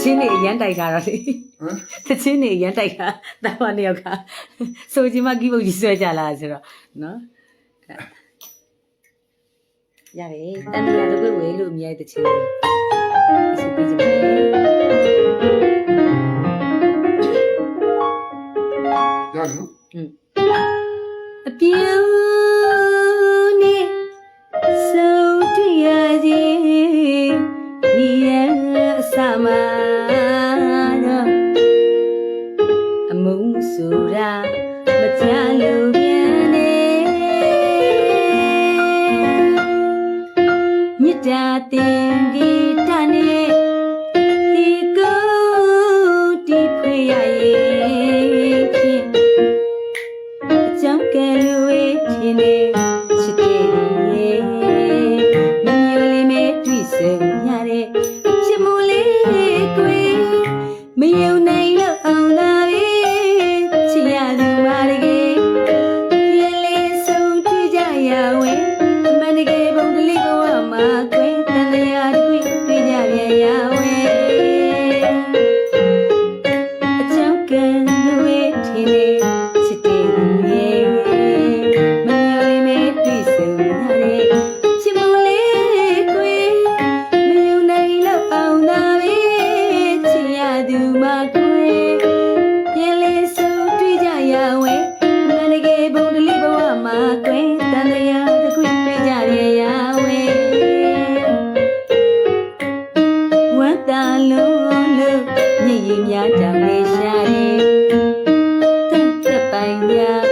ချင်းနေအရန်တိုက်တာတော့လေတချင်းနေအရန်တိုက်တာတာမနှစ်ယောက်ကဆိုချင်မှကိဘုတ်ကြီးဆွဲကြလာဆိုတော့နော်ရတယ်တန်တရာတကွေဝေလို့အမြဲတချင်း တင်ဒီတနဲ့ဒီကိုဒီဖွေရ မ်းသာလို့လို့မျက်ရည်များတောင်လေးရှာတယ်တက်တက်ပိုင်များ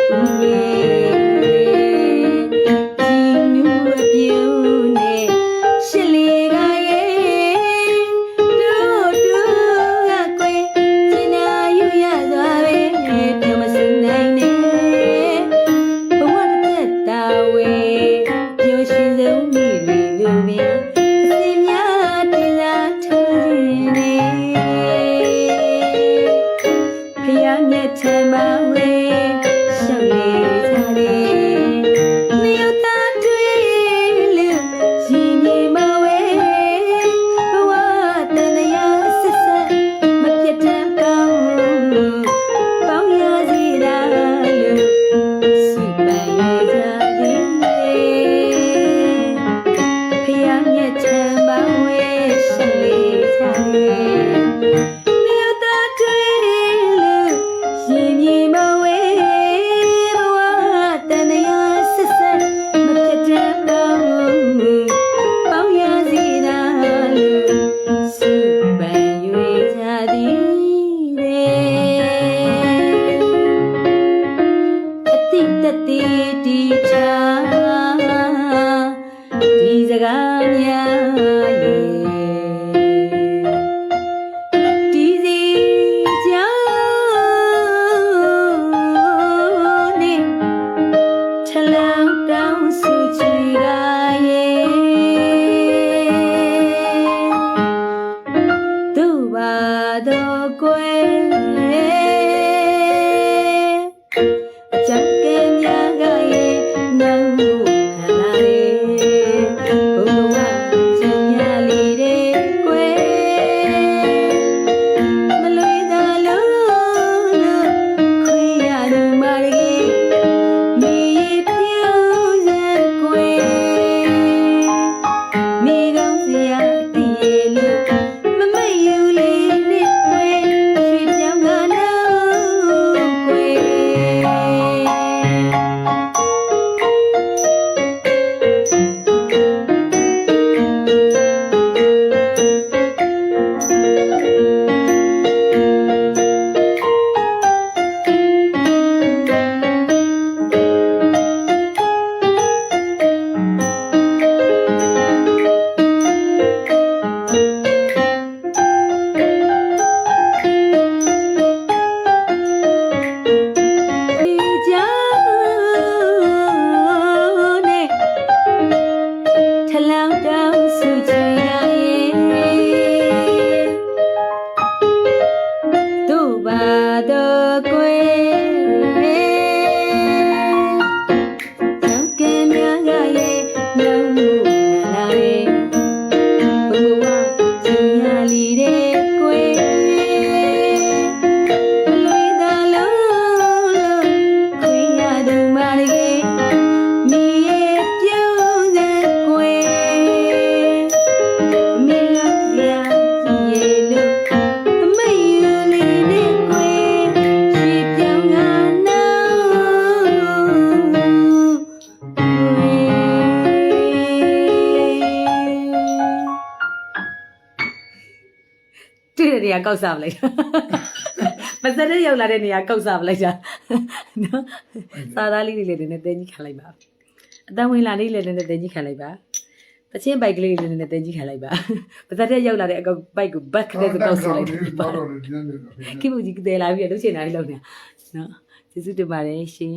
နေရာကောက်စားပလိုက်တာပါဇက်တဲ့ရောက်လာတဲ့နေရာကောက်စားပလိုက်တာနော်စာသားလေးတွေလည်းနည်းနည်းတင်းကြီးခံလိုက်ပါအတန်ဝင်လာလေးလည်းနည်းနည်းတင်းကြီးခံလိုက်ပါတချင်းဘိုက်ကလေးလည်းနည်းနည်းတင်းကြီးခံလိုက်ပါပါဇက်တဲ့ရောက်လာတဲ့အကောက်ဘိုက်ကိုဘက်ခနဲ့ကောက်စားလိုက်ပါတော့လည်းညနေတော့ခိမှုကြီးကတဲလာပြီးတော့လှုပ်ချင်တာလေးလုပ်နေတာနော်ကျေးဇူးတင်ပါတယ်ရှင်